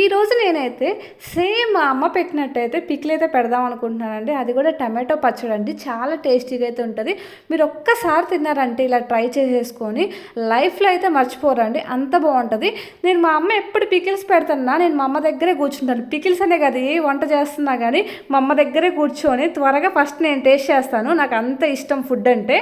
ఈరోజు నేనైతే సేమ్ మా అమ్మ పెట్టినట్టయితే పిక్లు అయితే పెడదాం అనుకుంటున్నానండి. అది కూడా టమాటో పచ్చడి అండి. చాలా టేస్టీగా అయితే ఉంటుంది. మీరు ఒక్కసారి తిన్నారంటే ఇలా ట్రై చేసేసుకొని లైఫ్లో అయితే మర్చిపోరండి. అంత బాగుంటుంది. నేను మా అమ్మ ఎప్పుడు పికిల్స్ పెడతానా నేను మా అమ్మ దగ్గరే కూర్చుంటాను. పికిల్స్ అనే కదా ఏ వంట చేస్తున్నా కానీ మా అమ్మ దగ్గరే కూర్చొని త్వరగా ఫస్ట్ నేను టేస్ట్ చేస్తాను. నాకు అంత ఇష్టం ఫుడ్ అంటే.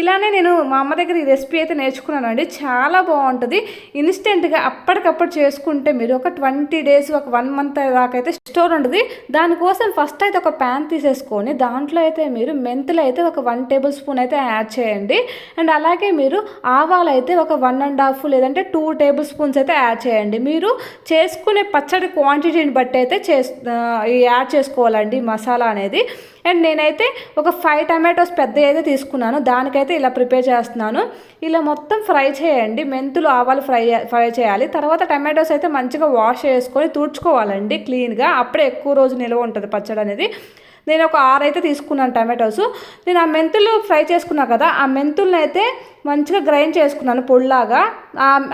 ఇలానే నేను మా అమ్మ దగ్గర ఈ రెసిపీ అయితే నేర్చుకున్నానండి. చాలా బాగుంటుంది. ఇన్స్టెంట్గా అప్పటికప్పుడు చేసుకుంటే మీరు ఒక ట్వంటీ ట్వంటీ డేస్ ఒక వన్ మంత్ దాకా అయితే స్టోర్ ఉంటుంది. దానికోసం ఫస్ట్ అయితే ఒక ప్యాన్ తీసేసుకొని దాంట్లో అయితే మీరు మెంతులు అయితే ఒక వన్ టేబుల్ స్పూన్ అయితే యాడ్ చేయండి. అండ్ అలాగే మీరు ఆవాలు అయితే ఒక వన్ అండ్ హాఫ్ లేదంటే టూ టేబుల్ స్పూన్స్ అయితే యాడ్ చేయండి. మీరు చేసుకునే పచ్చడి క్వాంటిటీని బట్టి అయితే చేస్ యాడ్ చేసుకోవాలండి మసాలా అనేది. అండ్ నేనైతే ఒక ఫైవ్ టమాటోస్ పెద్ద అయితే తీసుకున్నాను. దానికైతే ఇలా ప్రిపేర్ చేస్తున్నాను. ఇలా మొత్తం ఫ్రై చేయండి. మెంతులు ఆవాలు ఫ్రై ఫ్రై చేయాలి. తర్వాత టమాటోస్ అయితే మంచిగా వాష్ చేసుకొని తుడుచుకోవాలండి క్లీన్గా. అప్పుడే ఎక్కువ రోజు నిల్వ ఉంటుంది పచ్చడి అనేది. నేను ఒక ఆరు అయితే తీసుకున్నాను టమాటోస్. నేను ఆ మెంతులు ఫ్రై చేసుకున్నా కదా ఆ మెంతులను అయితే మంచిగా గ్రైండ్ చేసుకున్నాను పొడిలాగా.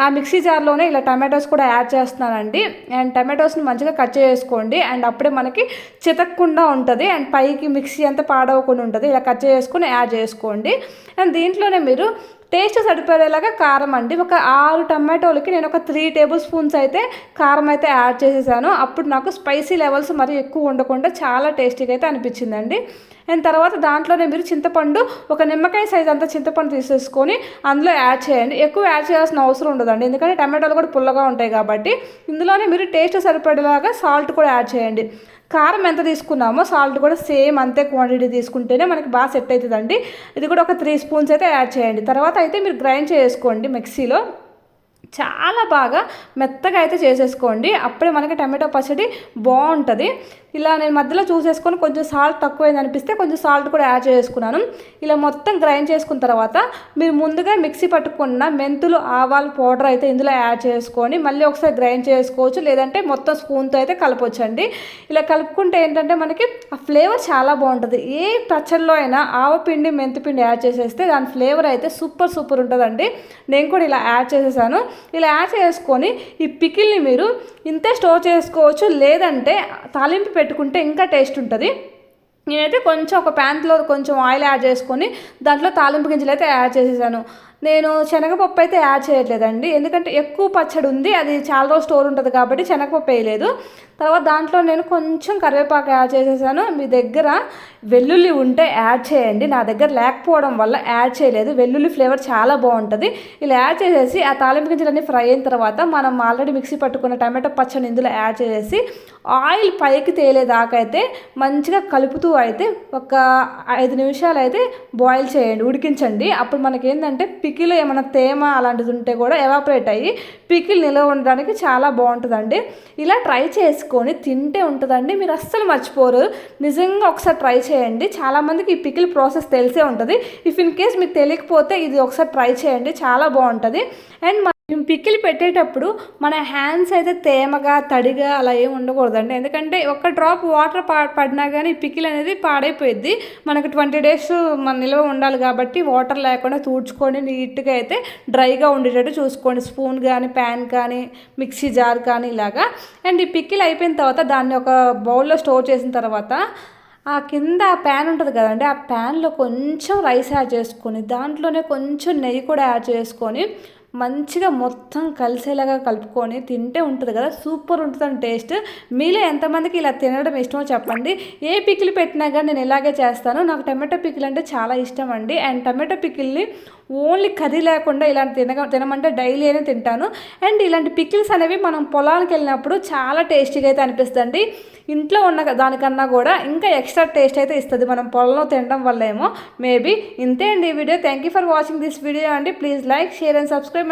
ఆ మిక్సీ జార్లోనే ఇలా టమాటోస్ కూడా యాడ్ చేస్తున్నానండి. అండ్ టమాటోస్ని మంచిగా కట్ చేసుకోండి. అండ్ అప్పుడే మనకి చితక్కుండా ఉంటుంది. అండ్ పైకి మిక్సీ అంతా పాడవకుండా ఉంటుంది. ఇలా కట్ చేసుకొని యాడ్ చేసుకోండి. అండ్ దీంట్లోనే మీరు టేస్ట్ సరిపడేలాగా కారం అండి. ఒక ఆరు టమాటోలకి నేను ఒక త్రీ టేబుల్ స్పూన్స్ అయితే కారం అయితే యాడ్ చేసేసాను. అప్పుడు నాకు స్పైసీ లెవెల్స్ మరీ ఎక్కువ ఉండకుండా చాలా టేస్టీగా అయితే అనిపించిందండి. అండ్ తర్వాత దాంట్లోనే మీరు చింతపండు ఒక నిమ్మకాయ సైజ్ అంతా చింతపండు తీసేసుకొని అందులో యాడ్ చేయండి. ఎక్కువ యాడ్ చేయాల్సిన అవసరం ఉండదండి. ఎందుకంటే టమాటోలు కూడా పుల్లగా ఉంటాయి కాబట్టి ఇందులోనే మీరు టేస్ట్ సరిపడేలాగా సాల్ట్ కూడా యాడ్ చేయండి. కారం ఎంత తీసుకున్నామో సాల్ట్ కూడా సేమ్ అంతే క్వాంటిటీ తీసుకుంటేనే మనకి బాగా సెట్ అవుతుందండి. ఇది కూడా ఒక త్రీ స్పూన్స్ అయితే యాడ్ చేయండి. తర్వాత అయితే మీరు గ్రైండ్ చేసుకోండి మిక్సీలో. చాలా బాగా మెత్తగా అయితే చేసేసుకోండి. అప్పుడే మనకి టమాటో పచ్చడి బాగుంటుంది. ఇలా నేను మధ్యలో చూసేసుకొని కొంచెం సాల్ట్ తక్కువైంది అనిపిస్తే కొంచెం సాల్ట్ కూడా యాడ్ చేసుకున్నాను. ఇలా మొత్తం గ్రైండ్ చేసుకున్న తర్వాత మీరు ముందుగా మిక్సీ పట్టుకున్న మెంతులు ఆవాలు పౌడర్ అయితే ఇందులో యాడ్ చేసుకొని మళ్ళీ ఒకసారి గ్రైండ్ చేసుకోవచ్చు. లేదంటే మొత్తం స్పూన్తో అయితే కలపొచ్చండి. ఇలా కలుపుకుంటే ఏంటంటే మనకి ఆ ఫ్లేవర్ చాలా బాగుంటుంది. ఏ పచ్చడిలో అయినా ఆవపిండి మెంతిపిండి యాడ్ చేసేస్తే దాని ఫ్లేవర్ అయితే సూపర్ సూపర్ ఉంటుందండి. నేను కూడా ఇలా యాడ్ చేసేసాను. ఇలా యాడ్ చేసుకొని ఈ పికిల్ని మీరు ఇంతే స్టోర్ చేసుకోవచ్చు. లేదంటే తాలింపు పెట్టుకుంటే ఇంకా టేస్ట్ ఉంటుంది. నేనైతే కొంచెం ఒక ప్యాన్లో కొంచెం ఆయిల్ యాడ్ చేసుకొని దాంట్లో తాలింపు గింజలు అయితే యాడ్ చేసేసాను. నేను శనగపప్పు అయితే యాడ్ చేయట్లేదండి. ఎందుకంటే ఎక్కువ పచ్చడి ఉంది అది చాలా రోజు స్టోర్ ఉంటుంది కాబట్టి శనగపప్పు వేయలేదు. తర్వాత దాంట్లో నేను కొంచెం కరివేపాకు యాడ్ చేసేసాను. మీ దగ్గర వెల్లుల్లి ఉంటే యాడ్ చేయండి. నా దగ్గర లేకపోవడం వల్ల యాడ్ చేయలేదు. వెల్లుల్లి ఫ్లేవర్ చాలా బాగుంటుంది. ఇలా యాడ్ చేసేసి ఆ తాలింపు గింజలన్నీ ఫ్రై అయిన తర్వాత మనం ఆల్రెడీ మిక్సీ పట్టుకున్న టమాటో పచ్చడి ఇందులో యాడ్ చేసేసి ఆయిల్ పైకి తేలేదాకా అయితే మంచిగా కలుపుతూ అయితే ఒక ఐదు నిమిషాలు అయితే బాయిల్ చేయండి ఉడికించండి. అప్పుడు మనకి ఏంటంటే పికిల్ ఏమైనా తేమ అలాంటిది ఉంటే కూడా ఎవాపరేట్ అయ్యి పికిల్ నిల్వ ఉండడానికి చాలా బాగుంటుందండి. ఇలా ట్రై చేసుకొని తింటే ఉంటుందండి. మీరు అస్సలు మర్చిపోరు. నిజంగా ఒకసారి ట్రై చేయండి. చాలామందికి ఈ పికిల్ ప్రాసెస్ తెలిసే ఉంటుంది. ఇఫ్ ఇన్ కేస్ మీకు తెలియకపోతే ఇది ఒకసారి ట్రై చేయండి. చాలా బాగుంటుంది. అండ్ పిక్కిలు పెట్టేటప్పుడు మన హ్యాండ్స్ అయితే తేమగా తడిగా అలా ఏమి ఉండకూడదండి. ఎందుకంటే ఒక డ్రాప్ వాటర్ పా పడినా కానీ పిక్కిల్ అనేది పాడైపోయింది మనకు ట్వంటీ డేస్ మన నిల్వ ఉండాలి కాబట్టి వాటర్ లేకుండా తూడ్చుకొని నీట్గా అయితే డ్రైగా ఉండేటట్టు చూసుకోండి. స్పూన్ కానీ ప్యాన్ కానీ మిక్సీ జార్ కానీ ఇలాగా. అండ్ ఈ పిక్కిల్ అయిపోయిన తర్వాత దాన్ని ఒక బౌల్లో స్టోర్ చేసిన తర్వాత ఆ కింద ఆ ప్యాన్ ఉంటుంది కదండి ఆ ప్యాన్లో కొంచెం రైస్ యాడ్ చేసుకొని దాంట్లోనే కొంచెం నెయ్యి కూడా యాడ్ చేసుకొని మంచిగా మొత్తం కలిసేలాగా కలుపుకొని తింటే ఉంటుంది కదా సూపర్ ఉంటుందని టేస్ట్ మీలో ఎంతమందికి ఇలా తినడం ఇష్టమో చెప్పండి. ఏ పికిల్ పెట్టినా కానీ నేను ఇలాగే చేస్తాను. నాకు టమాటో పికిల్ అంటే చాలా ఇష్టం అండి. అండ్ టమాటో పికిల్ని ఓన్లీ కర్రీ లేకుండా ఇలాంటి తినగ తినమంటే డైలీ అయినా తింటాను. అండ్ ఇలాంటి పికిల్స్ అనేవి మనం పొలాలకు వెళ్ళినప్పుడు చాలా టేస్టీగా అయితే అనిపిస్తుంది ఇంట్లో ఉన్న దానికన్నా కూడా ఇంకా ఎక్స్ట్రా టేస్ట్ అయితే ఇస్తుంది. మనం పొలంలో తినడం వల్ల ఏమో మేబీ. ఇంతే అండి ఈ video. Thank you for watching this video అండి. Please like share and subscribe